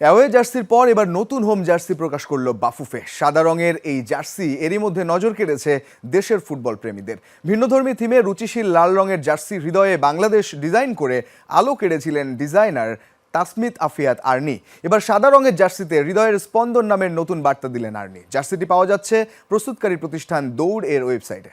Away জার্সির পর এবার নতুন হোম জার্সি প্রকাশ করল বাফুফে। সাদা রঙের এই জার্সি এরই মধ্যে নজর কেড়েছে দেশের ফুটবল প্রেমীদের ভিন্নধর্মী থিমে রুচিশীল লাল রঙের জার্সি হৃদয়ে বাংলাদেশ ডিজাইন করে আলো কেড়েছিলেন ডিজাইনার তাসমিত আফিয়াত আর্নি। এবার সাদা রঙের জার্সিতে হৃদয়ের স্পন্দন নামের নতুন বার্তা দিলেন আর্নি। জার্সিটি পাওয়া যাচ্ছে প্রস্তুতকারী প্রতিষ্ঠান দৌড় এর ওয়েবসাইটে।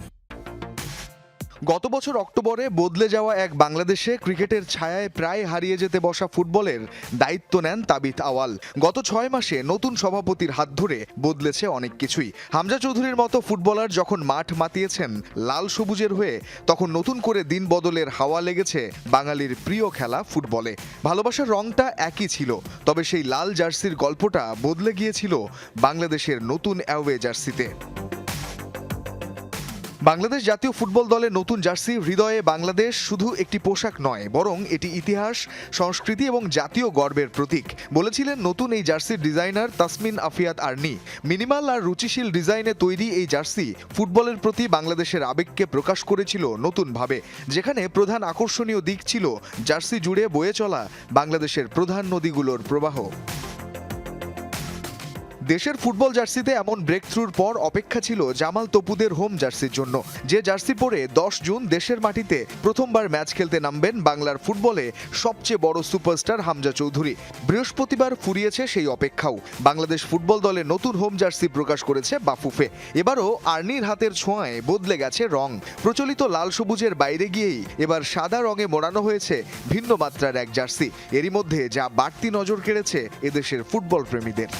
গত বছর অক্টোবরে বদলে যাওয়া এক বাংলাদেশে ক্রিকেটের ছায়ায় প্রায় হারিয়ে যেতে বসা ফুটবলের দায়িত্ব নেন তাবিত আওয়াল। গত ছয় মাসে নতুন সভাপতির হাত ধরে বদলেছে অনেক কিছুই। হামজা চৌধুরীর মতো ফুটবলার যখন মাঠ মাতিয়েছেন লাল সবুজের হয়ে, তখন নতুন করে দিন বদলের হাওয়া লেগেছে বাঙালির প্রিয় খেলা ফুটবলে। ভালোবাসার রংটা একই ছিল, তবে সেই লাল জার্সির গল্পটা বদলে গিয়েছিল বাংলাদেশের নতুন অ্যাওয়ে জার্সিতে। বাংলাদেশ জাতীয় ফুটবল দলের নতুন জার্সি, হৃদয়ে বাংলাদেশ শুধু একটি পোশাক নয়, বরং এটি ইতিহাস, সংস্কৃতি এবং জাতীয় গর্বের প্রতীক। বলেছিলেন নতুন এই জার্সির ডিজাইনার তাসমিন আফিয়াত আর্নি। মিনিমাল আর রুচিশীল ডিজাইনে তৈরি এই জার্সি ফুটবলের প্রতি বাংলাদেশের আবেগকে প্রকাশ করেছিল নতুনভাবে, যেখানে প্রধান আকর্ষণীয় দিক ছিল জার্সি জুড়ে বয়ে চলা বাংলাদেশের প্রধান নদীগুলোর প্রবাহ। দেশের ফুটবল জার্সিতে এমন ব্রেক থ্রুর পর অপেক্ষা ছিল জামাল তপুদের হোম জার্সির জন্য। যে জার্সি পরে দশ জুন দেশের মাটিতে প্রথমবার ম্যাচ খেলতে নামবেন বাংলার ফুটবলে সবচেয়ে বড় সুপারস্টার হামজা চৌধুরী। বৃহস্পতিবার ফুরিয়েছে সেই অপেক্ষাও। বাংলাদেশ ফুটবল দলে নতুন হোম জার্সি প্রকাশ করেছে বাফুফে। এবারও আর্নির হাতের ছোঁয়ায় বদলে গেছে রং। প্রচলিত লাল সবুজের বাইরে গিয়েই এবার সাদা রঙে মোড়ানো হয়েছে ভিন্ন মাত্রার এক জার্সি। এরই মধ্যে যা বাড়তি নজর কেড়েছে এদেশের ফুটবল প্রেমীদের।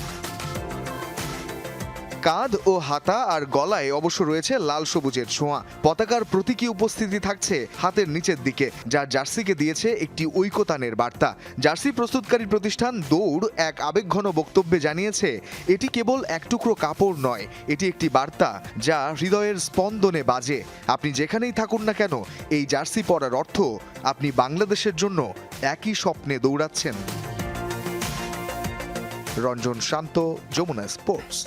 কাঁধ ও হাতা আর গলায় অবশ্য রয়েছে লাল সবুজের ছোঁয়া। পতাকার প্রতীকী উপস্থিতি থাকছে হাতের নিচের দিকে যা জার্সিকে দিয়েছে একটি ঐকতানের বার্তা। জার্সি প্রস্তুতকারী প্রতিষ্ঠান দৌড় এক আবেগঘন বক্তব্যে জানিয়েছে, এটি কেবল এক টুকরো কাপড় নয়, এটি একটি বার্তা যা হৃদয়ের স্পন্দনে বাজে। আপনি যেখানেই থাকুন না কেন, এই জার্সি পরার অর্থ আপনি বাংলাদেশের জন্য একই স্বপ্নে দৌড়াচ্ছেন। রঞ্জন শান্ত, যমুনা স্পোর্টস।